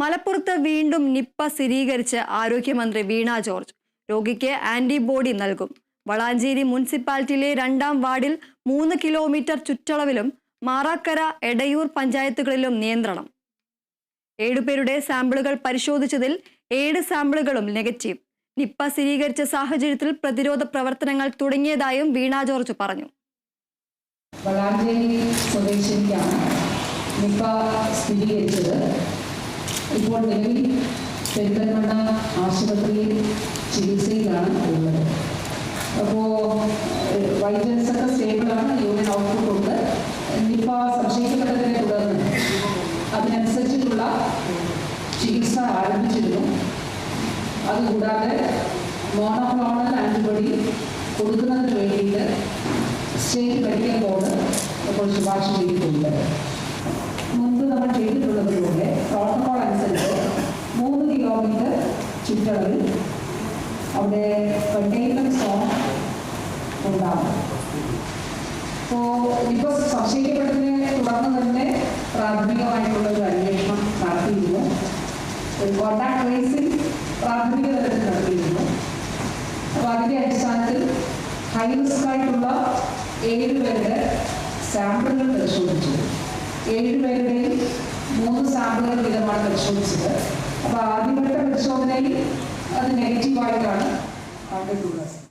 മലപ്പുറത്ത് വീണ്ടും നിപ്പ സ്ഥിരീകരിച്ച് ആരോഗ്യമന്ത്രി വീണ ജോർജ് രോഗിക്ക് ആന്റിബോഡി നൽകും. വളാഞ്ചേരി മുനിസിപ്പാലിറ്റിയിലെ രണ്ടാം വാർഡിൽ മൂന്ന് കിലോമീറ്റർ ചുറ്റളവിലും മാറാക്കര എടയൂർ പഞ്ചായത്തുകളിലും നിയന്ത്രണം. ഏഴുപേരുടെ സാമ്പിളുകൾ പരിശോധിച്ചതിൽ ഏഴ് സാമ്പിളുകളും നെഗറ്റീവ്. നിപ്പ സ്ഥിരീകരിച്ച സാഹചര്യത്തിൽ പ്രതിരോധ പ്രവർത്തനങ്ങൾ തുടങ്ങിയതായും വീണ ജോർജ് പറഞ്ഞു. വളാഞ്ചേരി സ്വദേശിക്കാണ് നിപ്പ സ്ഥിരീകരിച്ചത്. ഇപ്പോൾ നിലവിൽ പെരിന്തൽമണ്ണ ആശുപത്രിയിൽ ചികിത്സയിലാണ് ഉള്ളത്. അപ്പോൾ വൈറ്റൽസ് ഒക്കെ സ്റ്റേബിളാണ് യൂണിയൻ ഔട്ട്പുട്ട് ഉണ്ട് നിപ്പ സംശയിക്കപ്പെട്ടതിനെ തുടർന്ന് അതിനനുസരിച്ചിട്ടുള്ള ചികിത്സ ആരംഭിച്ചിരുന്നു. അതുകൂടാതെ മോണോക്ലോണൽ ആന്റിബോഡി കൊടുക്കുന്നതിന് വേണ്ടിയിട്ട് സ്റ്റേറ്റ് മെഡിക്കൽ ബോർഡ് ഇപ്പോൾ ശുപാർശ ചെയ്തിട്ടുണ്ട്. ചുറ്റളവിൽ അവിടെ കണ്ടെയ്ൻമെന്റ് സോൺ ഉണ്ടാവും. അപ്പോൾ ഇപ്പോൾ സംശയിക്കപ്പെട്ടതിനെ തുടർന്ന് തന്നെ പ്രാഥമികമായിട്ടുള്ള ഒരു അന്വേഷണം നടത്തിയിരുന്നു. ഒരു കോണ്ടാക്ട് ട്രേസിംഗ് പ്രാഥമിക തലത്തിൽ നടത്തിയിരുന്നു. അപ്പോൾ അതിന്റെ അടിസ്ഥാനത്തിൽ ഹൈ റിസ്ക് ആയിട്ടുള്ള ഏഴ് പേരുടെ സാമ്പിളുകൾ പരിശോധിച്ചു. ഏഴ് പേരുടെയും മൂന്ന് സാമ്പിളുകൾ വീതമാണ് പരിശോധിച്ചത്. അപ്പോൾ ആദ്യഘട്ട പരിശോധനയിൽ അത് നെഗറ്റീവായിട്ടാണ് കണ്ടിട്ടുള്ളത്